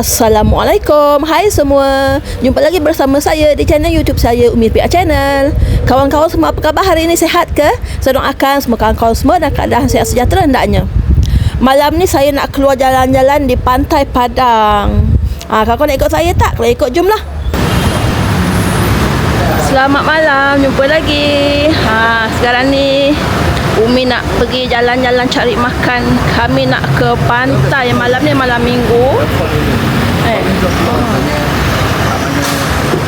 Assalamualaikum. Hai semua. Jumpa lagi bersama saya Di channel YouTube saya Umi Pia Channel. Kawan-kawan semua apa khabar hari ini? Sehat ke? Saya doakan semua kawan-kawan semua Dan keadaan sehat sejahtera hendaknya. Malam ni saya nak keluar jalan-jalan Di Pantai Padang. Ha, Kawan-kawan nak ikut saya tak? Kalau ikut jomlah. Selamat malam. Jumpa lagi. Ha, Sekarang ni Umi nak pergi jalan-jalan cari makan. Kami nak ke pantai Malam ni malam minggu. Eh.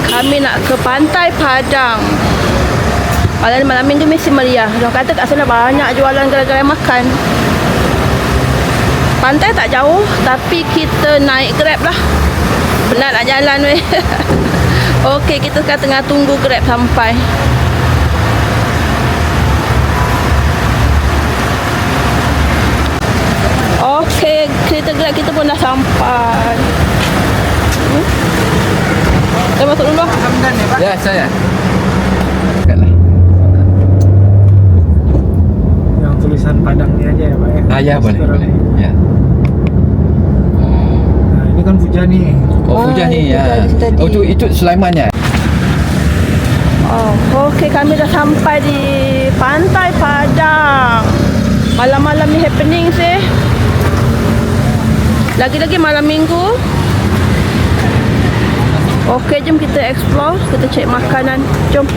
Kami nak ke pantai Padang. Malam ni malam minggu mesti meriah. Dia kata kat sana banyak jualan gerai-gerai makan. Pantai tak jauh Tapi kita naik grab lah. Penat nak jalan weh? Okey kita sekarang tengah tunggu grab sampai Okey, kereta gerak kita pun dah sampai. Hmm? Kita masuk dulu. Ya, saya. Lah. Yang tulisan Padangnya aja ya Pak ya? Ah, ya, boleh, boleh. ini. Ya. Nah, ini kan Puja nih. Oh, Ah, Fujan ni itu ya. tadi. Oh, tu itu Sulaiman ya. Oh, okey kami dah sampai di Pantai Padang. Malam-malam ni happening sih. Lagi-lagi malam minggu. Okey, jom kita explore, kita cek makanan. Jom.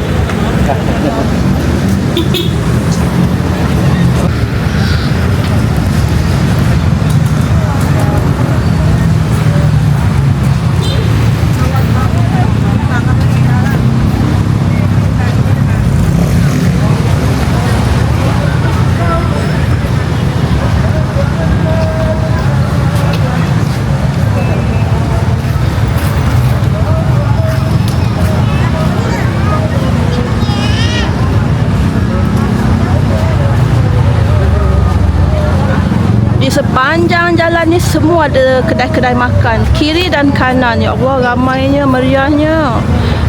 Sepanjang jalan ni semua ada kedai-kedai makan. Kiri dan kanan. Ya Allah ramainya, meriahnya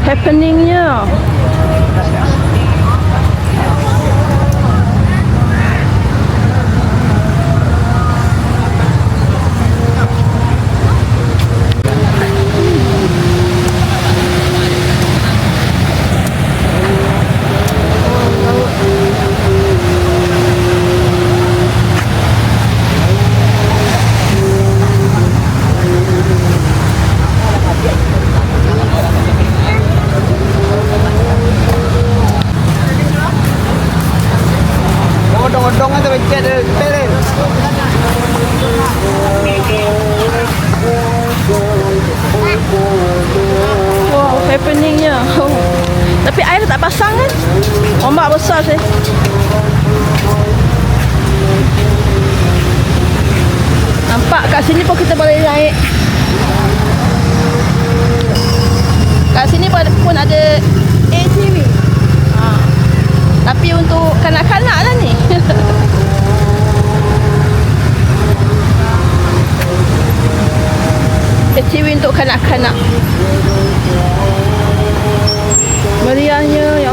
Happeningnya sini pun kita boleh naik. Kat sini pun ada, ATV ha. Tapi untuk kanak-kanak lah ni. ATV untuk kanak-kanak. Meriahnya ya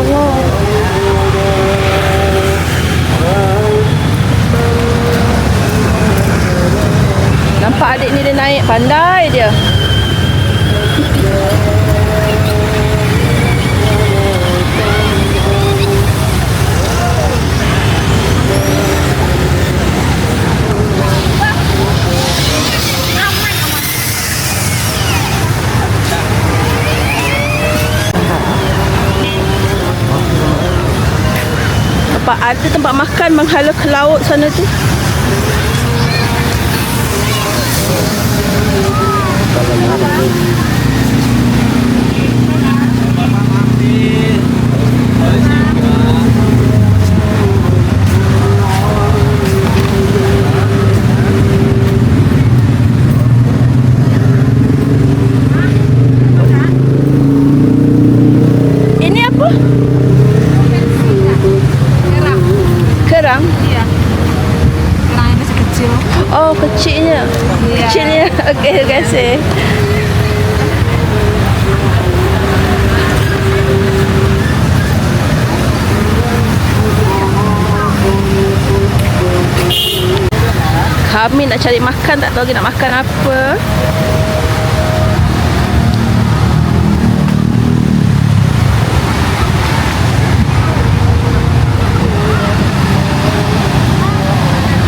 Nampak adik ni dia naik pandai dia. Nampak ada tempat makan menghala ke laut sana tu. nak cari makan tak tahu lagi nak makan apa.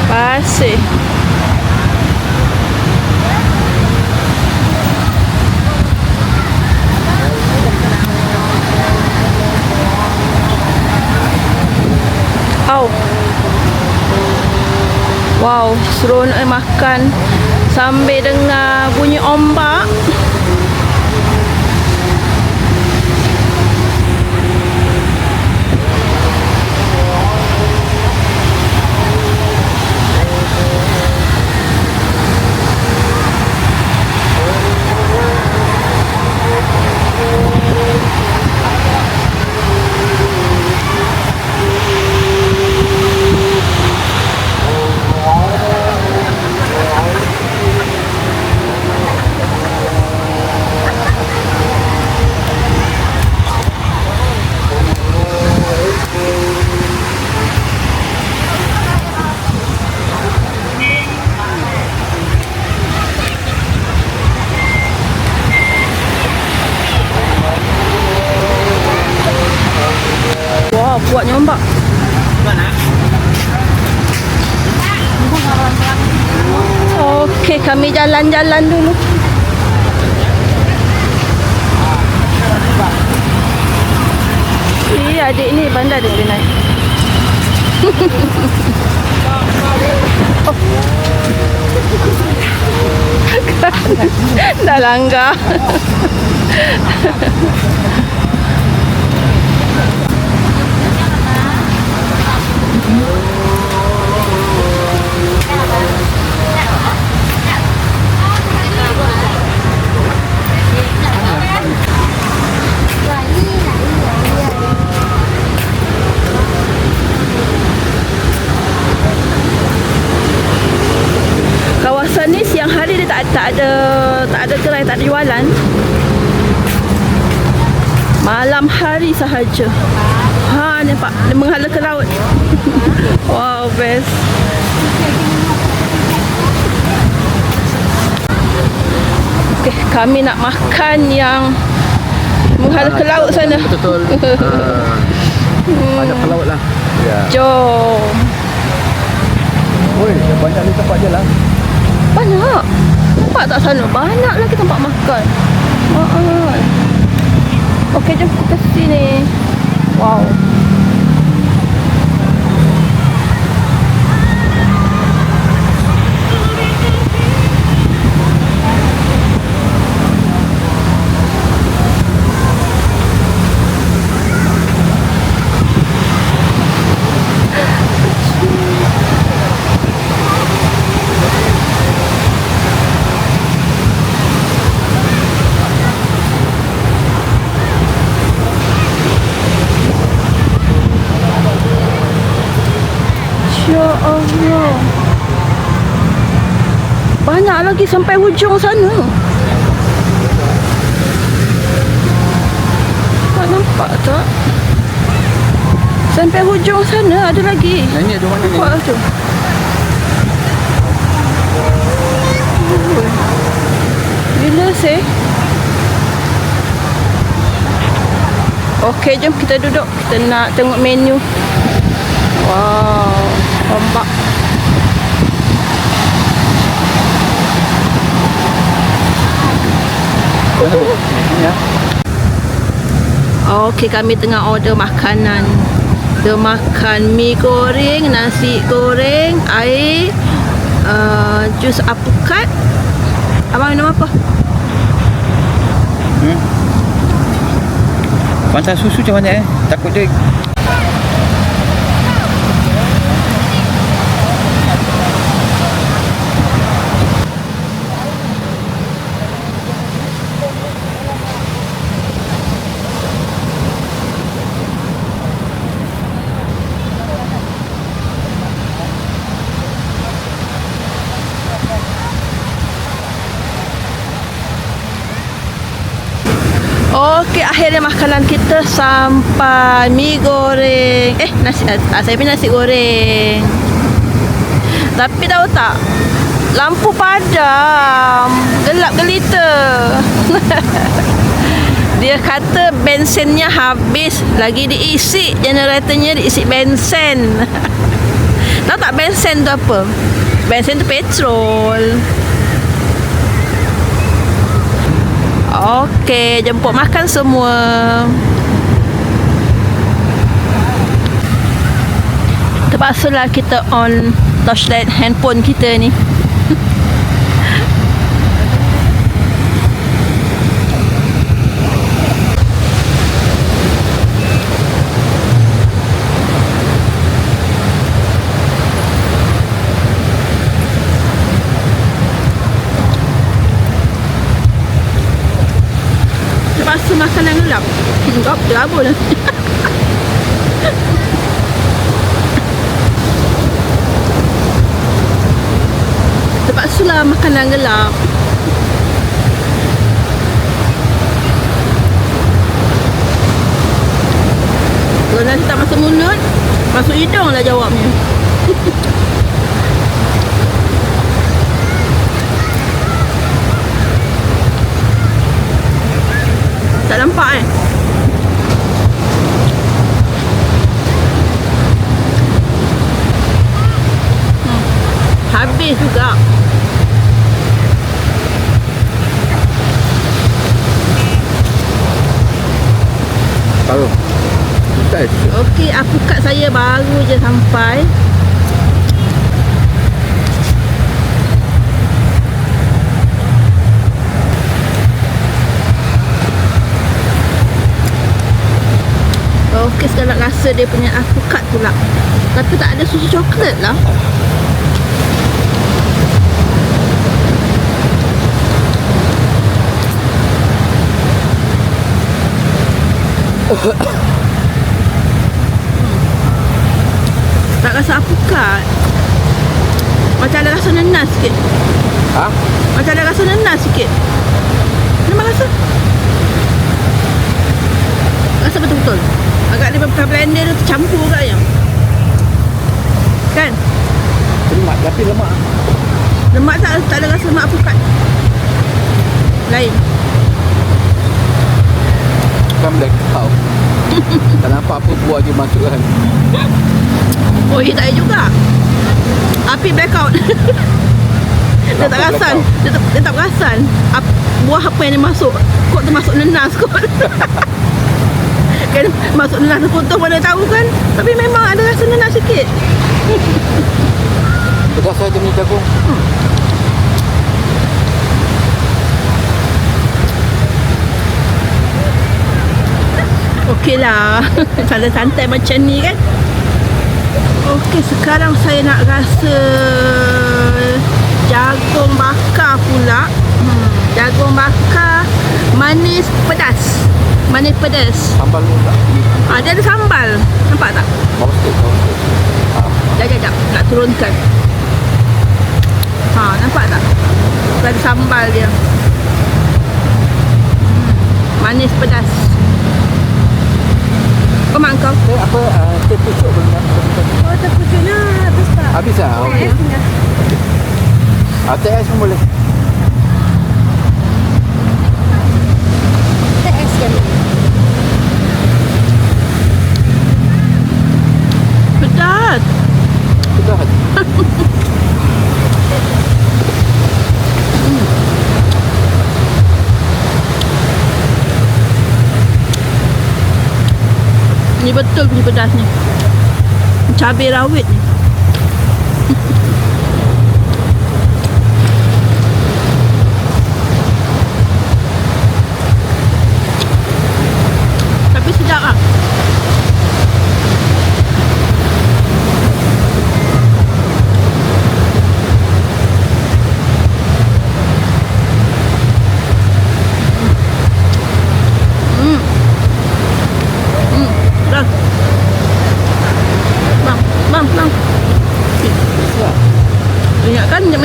Pasir seronok eh makan. Sambil dengar bunyi ombak. Wah, kuatnya ombak. Okey, kami jalan-jalan dulu. Iya, adik ni bandar dia boleh naik. Dah langgar. Kawasan ni siang hari dia tak, tak ada tak ada gerai, tak ada jualan. Malam hari sahaja. Ha, nampak dia menghala ke laut. wow, best. Okay, kami nak makan yang menghala ke laut sana. Betul. Banyak ke laut lah. Ya. Jom. Oi, banyak ni tempat je lah. Banyak. Nampak tak sana? Banyak lagi tempat makan. Haa. Okey, jom kita sini. Wow. Ya Allah. Banyak lagi sampai hujung sana. Tak nampak tak? Sampai hujung sana ada lagi. Yang ni ada mana ni? Nampak tu. Gila sih. Okey, jom kita duduk. Kita nak tengok menu. Wow, ombak. Ya. Okey, kami tengah order makanan. Kita makan mi goreng, nasi goreng, air, uh, jus apukat. Abang minum apa? Fanta susu macam mana eh? Takut dia Okey, akhirnya makanan kita sampai mi goreng. Eh, nasi ah, saya punya nasi goreng. Tapi tahu tak? Lampu padam. Gelap gelita. Dia kata bensinnya habis. Lagi diisi generatornya diisi bensin. tahu tak bensin tu apa? Bensin tu petrol. Okey, jemput makan semua. Terpaksalah kita on torchlight handphone kita ni. Makanan gelap. Gelap, gelap lah. Terpaksalah makanan gelap. Kalau nasi tak masuk mulut, masuk hidung lah jawabnya. tak nampak eh? Hmm. Habis juga. Taruh. Tak Okey, aku kat saya baru je sampai. Okey, sekarang rasa dia punya apukat pula. Tapi tak ada susu coklat lah. Tak rasa apukat. Macam ada rasa nenas sikit. Ha? Macam ada rasa nenas sikit. Memang rasa. Rasa betul-betul. Agak dia pakai blender dia tercampur kat ayam. Kan? Lemak tapi lemak. Lemak tak, tak ada rasa lemak apukat. Lain. Kan black cow. tak nampak apa buah dia masuk kan. Oh, ya juga. Api blackout. dia tak perasan. Dia tak, dia tak perasan. Ap, buah apa yang dia masuk. Kok termasuk nenas kot. kan masuk nenas terpotong mana tahu kan. Tapi memang ada rasa nenas sikit. Pedas saja ni jagung. Okey lah. Santai-santai macam ni kan. Okey, sekarang saya nak rasa jagung bakar pula. Hmm, jagung bakar manis pedas. Manis pedas. Sambal ni tak? Ah, dia ada sambal. Nampak tak? Bawang steak, bawang steak. Sekejap, sekejap. Nak turunkan. Ha, nampak tak? Ada sambal dia. Hmm, manis pedas. Mak kau? Eh, apa? Uh, teh pucuk belum nak. Oh, terpucuknya habis tak? Habis lah? Okey. Ah, teh ais pun boleh. TS kan? Pedas. Pedas. Ni betul punya pedas ni. Cabai rawit ni.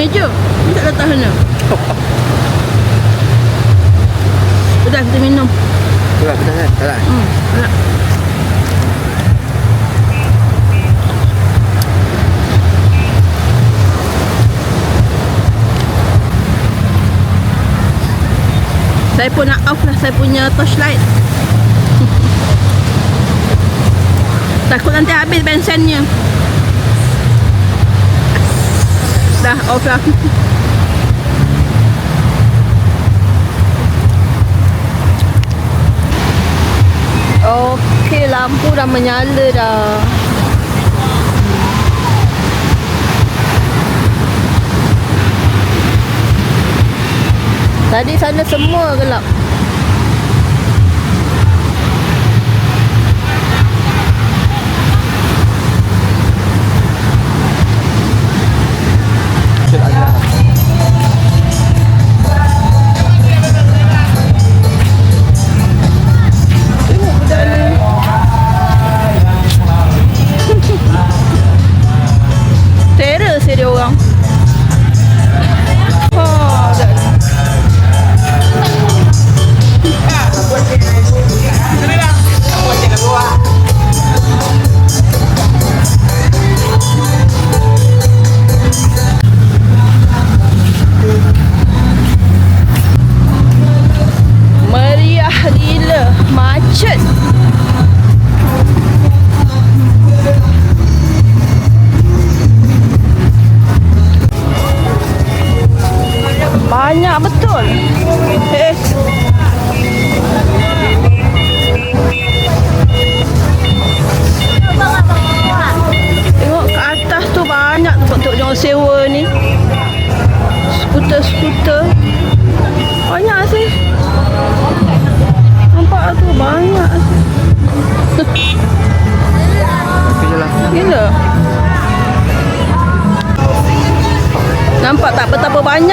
meja. Ni tak datang sana. Sudah kita minum. Pedas, pedas kan? Tak? Hmm. Nak. Saya pun nak off lah saya punya torchlight. Takut nanti habis bensinnya. Off lah. Okey, lampu dah menyala dah. Tadi sana semua gelap.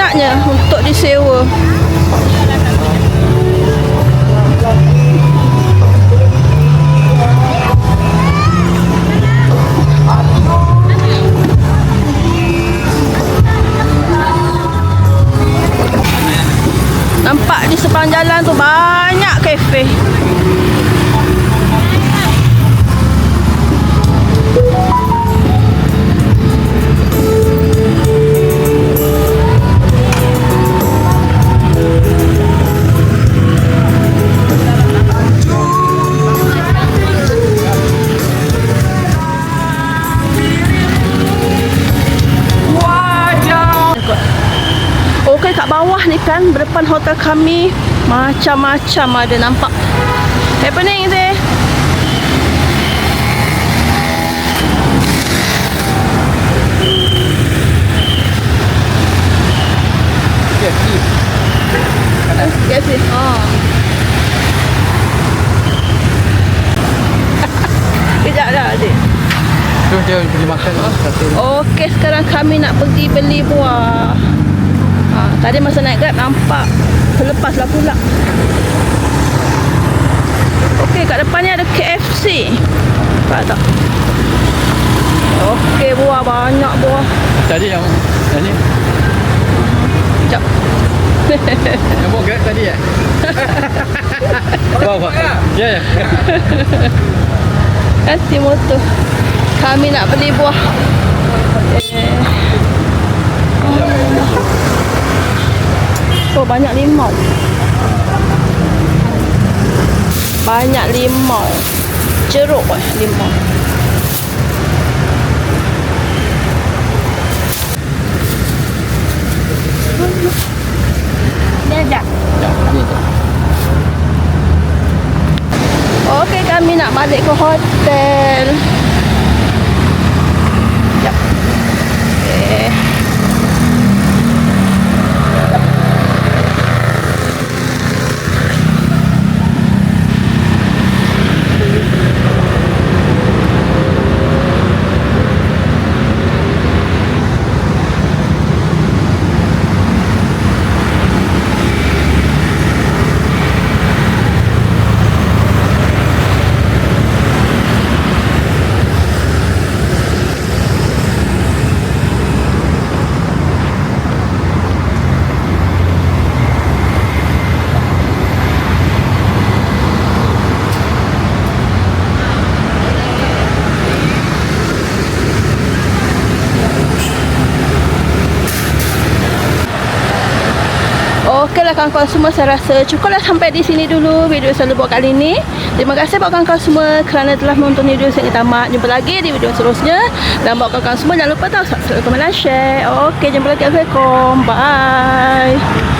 Banyaknya untuk disewa Nampak di sepanjang jalan tu banyak kafe. Okey ni kan Berdepan hotel kami Macam-macam ada nampak. Happening sih oh. Kejap dah adik Tu dia pergi makan. Lah. Okey sekarang kami nak pergi beli buah Tadi masa naik grab nampak Selepas lah pula. Okey kat depan ni ada KFC Nampak tak? Okey buah banyak buah. Tadi yang yang ni? Sekejap. Yang bawa grab tadi eh. Bawa bawa. Ya? Ya. Kasih motor. Kami nak beli buah. Eh. Oh banyak limau Banyak limau Jeruk eh limau je. Okey, kami nak balik ke hotel. Sekejap. Okey. Okeylah kawan-kawan semua saya rasa cukuplah sampai di sini dulu video saya buat kali ni. Terima kasih buat kawan-kawan semua kerana telah menonton video saya tamat. Jumpa lagi di video seterusnya. Dan buat kawan-kawan semua jangan lupa tahu subscribe, komen dan share. Okey, jumpa lagi. Assalamualaikum. Bye.